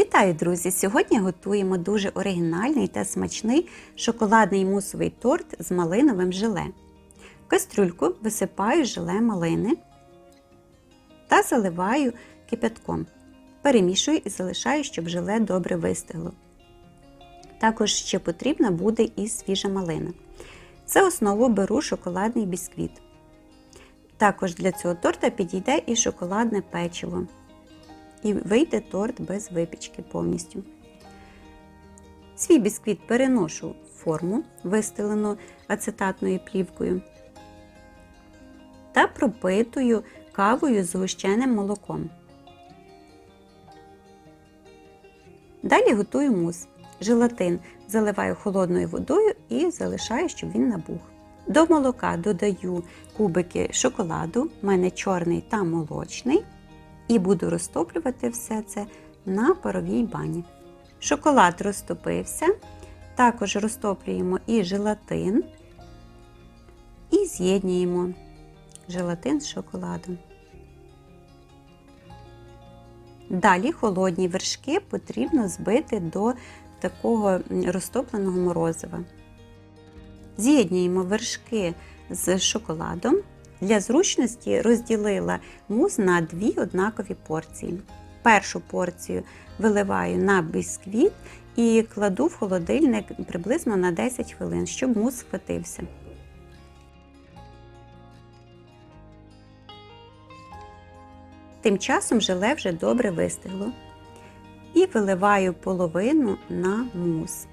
Вітаю, друзі! Сьогодні готуємо дуже оригінальний та смачний шоколадний мусовий торт з малиновим желе. В кастрюльку висипаю желе малини та заливаю кипятком. Перемішую і залишаю, щоб желе добре вистигло. Також ще потрібна буде і свіжа малина. За основу беру шоколадний бісквіт. Також для цього торта підійде і шоколадне печиво. І вийде торт без випічки повністю. Свій бісквіт переношу в форму, вистелену ацетатною плівкою, та пропитую кавою з згущеним молоком. Далі готую мус. Желатин заливаю холодною водою і залишаю, щоб він набух. До молока додаю кубики шоколаду, в мене чорний та молочний, і буду розтоплювати все це на паровій бані. Шоколад розтопився, також розтоплюємо і желатин, і з'єднуємо желатин з шоколадом. Далі холодні вершки потрібно збити до такого розтопленого морозива. З'єднуємо вершки з шоколадом. Для зручності розділила мус на дві однакові порції. Першу порцію виливаю на бісквіт і кладу в холодильник приблизно на 10 хвилин, щоб мус схватився. Тим часом желе вже добре вистигло. І виливаю половину на мус.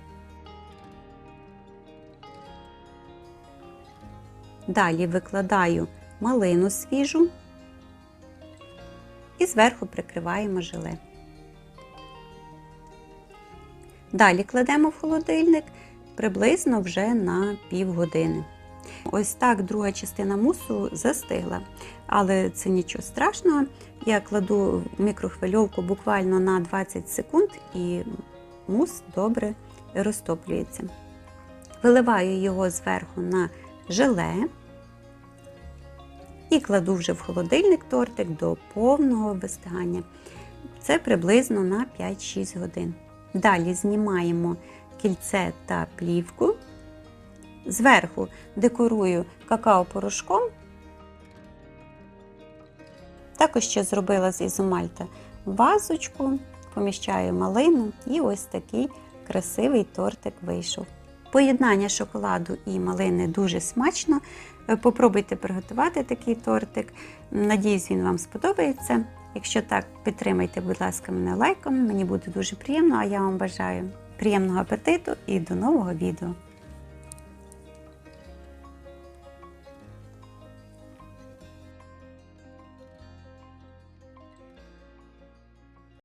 Далі викладаю малину свіжу і зверху прикриваємо желе. Далі кладемо в холодильник приблизно вже на півгодини. Ось так друга частина мусу застигла. Але це нічого страшного. Я кладу мікрохвильовку буквально на 20 секунд і мус добре розтоплюється. Виливаю його зверху на желе і кладу вже в холодильник тортик до повного вистигання. Це приблизно на 5-6 годин. Далі знімаємо кільце та плівку. Зверху декорую какао-порошком. Також ще зробила з ізомальта вазочку, поміщаю малину і ось такий красивий тортик вийшов. Поєднання шоколаду і малини дуже смачно. Попробуйте приготувати такий тортик. Надіюсь, він вам сподобається. Якщо так, підтримайте, будь ласка, мене лайком. Мені буде дуже приємно, а я вам бажаю приємного апетиту і до нового відео.